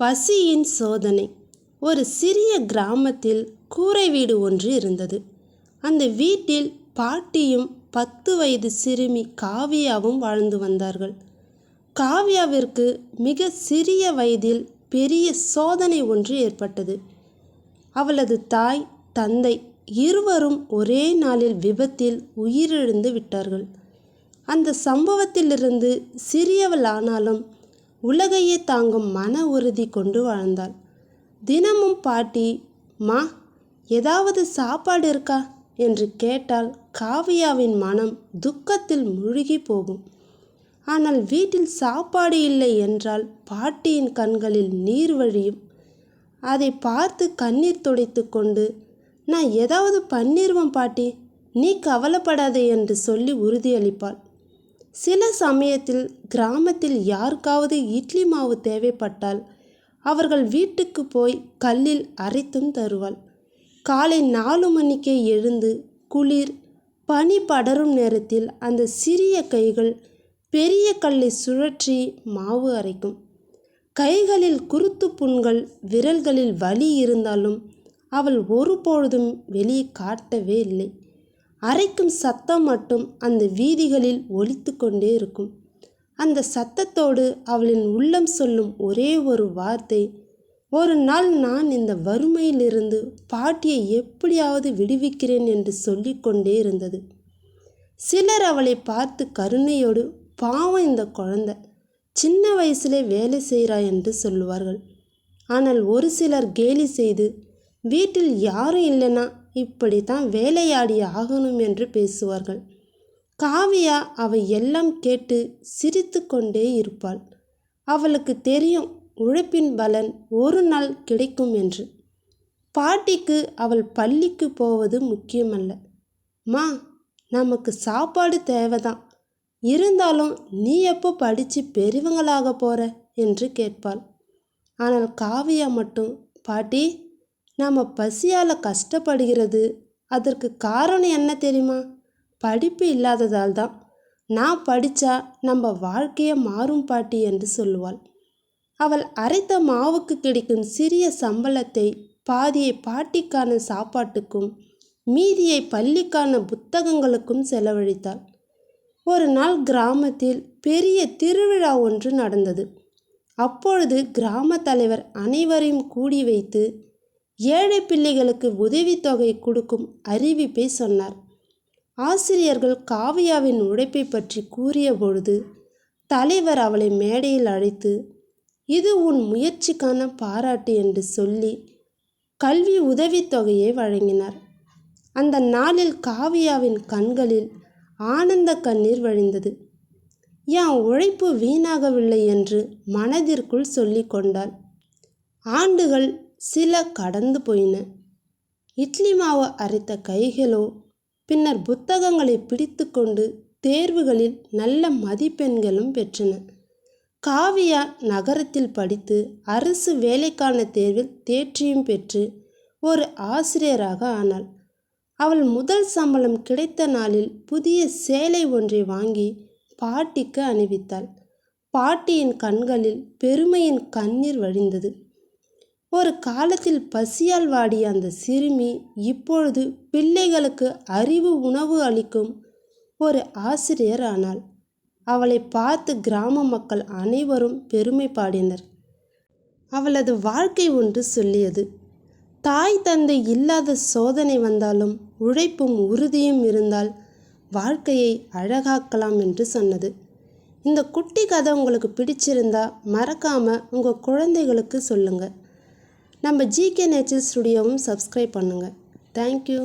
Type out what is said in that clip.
பசியின் சோதனை. ஒரு சிறிய கிராமத்தில் கூரை வீடு ஒன்று இருந்தது. அந்த வீட்டில் பாட்டியும் பத்து வயது சிறுமி காவியாவும் வாழ்ந்து வந்தார்கள். காவியாவிற்கு மிக சிறிய வயதில் பெரிய சோதனை ஒன்று ஏற்பட்டது. அவளது தாய் தந்தை இருவரும் ஒரே நாளில் விபத்தில் உயிரிழந்து விட்டார்கள். அந்த சம்பவத்திலிருந்து சிறியவள் ஆனாலும் உலகையே தாங்கும் மன உறுதி கொண்டு வாழ்ந்தாள். தினமும் பாட்டி மா ஏதாவது சாப்பாடு இருக்கா? என்று கேட்டால் காவியாவின் மனம் துக்கத்தில் முழுகி போகும். ஆனால் வீட்டில் சாப்பாடு இல்லை என்றால் பாட்டியின் கண்களில் நீர் வழியும். அதை பார்த்து கண்ணீர் துடைத்து கொண்டு நான் ஏதாவது பண்ணிருவேன் பாட்டி. நீ கவலைப்படாதே என்று சொல்லி உறுதியளிப்பாள். சில சமயத்தில் கிராமத்தில் யாருக்காவது இட்லி மாவு தேவைப்பட்டால் அவர்கள் வீட்டுக்கு போய் கல்லில் அரைத்தும் தருவாள். காலை நாலு மணிக்கே எழுந்து குளிர் பனி படரும் நேரத்தில் அந்த சிறிய கைகள் பெரிய கல்லை சுழற்றி மாவு அரைக்கும். கைகளில் குருத்து புண்கள் விரல்களில் வலி இருந்தாலும் அவள் ஒருபொழுதும் வெளியே காட்டவே இல்லை. அரைக்கும் சத்தம் மட்டும் அந்த வீதிகளில் ஒலித்து கொண்டே இருக்கும். அந்த சத்தத்தோடு அவளின் உள்ளம் சொல்லும் ஒரே ஒரு வார்த்தை ஒரு நாள் நான் இந்த வறுமையிலிருந்து பாட்டியை எப்படியாவது விடுவிக்கிறேன் என்று சொல்லிக்கொண்டே இருந்தது. சிலர் அவளை பார்த்து கருணையோடு பாவம் இந்த குழந்தை சின்ன வயசுலே வேலை செய்கிறா என்று சொல்லுவார்கள். ஆனால் ஒரு சிலர் கேலி செய்து வீட்டில் யாரும் இல்லைன்னா இப்படி தான் வேலையாடி ஆகணும் என்று பேசுவார்கள். காவியா அவை எல்லாம் கேட்டு சிரித்து கொண்டே இருப்பாள். அவளுக்கு தெரியும் உழைப்பின் பலன் ஒரு நாள் கிடைக்கும் என்று. பாட்டிக்கு அவள் பள்ளிக்கு போவது முக்கியமல்ல. மா நமக்கு சாப்பாடு தேவைதான். இருந்தாலும் நீ எப்போ படித்து பெரியவங்களாக போகிற என்று கேட்பாள். ஆனால் காவியா மட்டும் பாட்டி நாம் பசியால் கஷ்டப்படுகிறது. அதற்கு காரணம் என்ன தெரியுமா? படிப்பு இல்லாததால் தான். நான் படித்தா நம்ம வாழ்க்கையை மாறும் பாட்டி என்று சொல்லுவாள். அவள் அரைத்த மாவுக்கு கிடைக்கும் சிறிய சம்பளத்தை பாதியை பாட்டிக்கான சாப்பாட்டுக்கும் மீதியை பள்ளிக்கான புத்தகங்களுக்கும் செலவழித்தாள். ஒரு நாள் கிராமத்தில் பெரிய திருவிழா ஒன்று நடந்தது. அப்பொழுது கிராம தலைவர் அனைவரையும் கூடி வைத்து ஏழை பிள்ளைகளுக்கு உதவித்தொகை கொடுக்கும் அறிவிப்பை சொன்னார். ஆசிரியர்கள் காவியாவின் உழைப்பை பற்றி கூறிய பொழுது தலைவர் அவளை மேடையில் அழைத்து இது உன் முயற்சிக்கான பாராட்டு என்று சொல்லி கல்வி உதவித்தொகையை வழங்கினார். அந்த நாளில் காவியாவின் கண்களில் ஆனந்த கண்ணீர் வழிந்தது. என் உழைப்பு வீணாகவில்லை என்று மனதிற்குள் சொல்லி கொண்டாள். ஆண்டுகள் சில கடந்து போயின. இட்லி மாவு அரைத்த கைகளோ பின்னர் புத்தகங்களை பிடித்து கொண்டு தேர்வுகளில் நல்ல மதிப்பெண்களும் பெற்றன. காவியா நகரத்தில் படித்து அரசு வேலைக்கான தேர்வில் தேர்ச்சியும் பெற்று ஒரு ஆசிரியராக ஆனாள். அவள் முதல் சம்பளம் கிடைத்த நாளில் புதிய சேலை ஒன்றை வாங்கி பாட்டிக்கு அணிவித்தாள். பாட்டியின் கண்களில் பெருமையின் கண்ணீர் வழிந்தது. ஒரு காலத்தில் பசியால் வாடிய அந்த சிறுமி இப்பொழுது பிள்ளைகளுக்கு அறிவு உணவு அளிக்கும் ஒரு ஆசிரியர் ஆனாள். அவளை பார்த்து கிராம மக்கள் அனைவரும் பெருமை பாடினர். அவளது வாழ்க்கை ஒன்று சொல்லியது. தாய் தந்தை இல்லாத சோதனை வந்தாலும் உழைப்பும் உறுதியும் இருந்தால் வாழ்க்கையை அழகாக்கலாம் என்று சொன்னது. இந்த குட்டி கதை உங்களுக்கு பிடிச்சிருந்தா மறக்காமல் உங்கள் குழந்தைகளுக்கு சொல்லுங்கள் நம்ம ஜிகே நேச்சர் ஸ்டுடியோவும் சப்ஸ்கிரைப் பண்ணுங்கள் தேங்க்யூ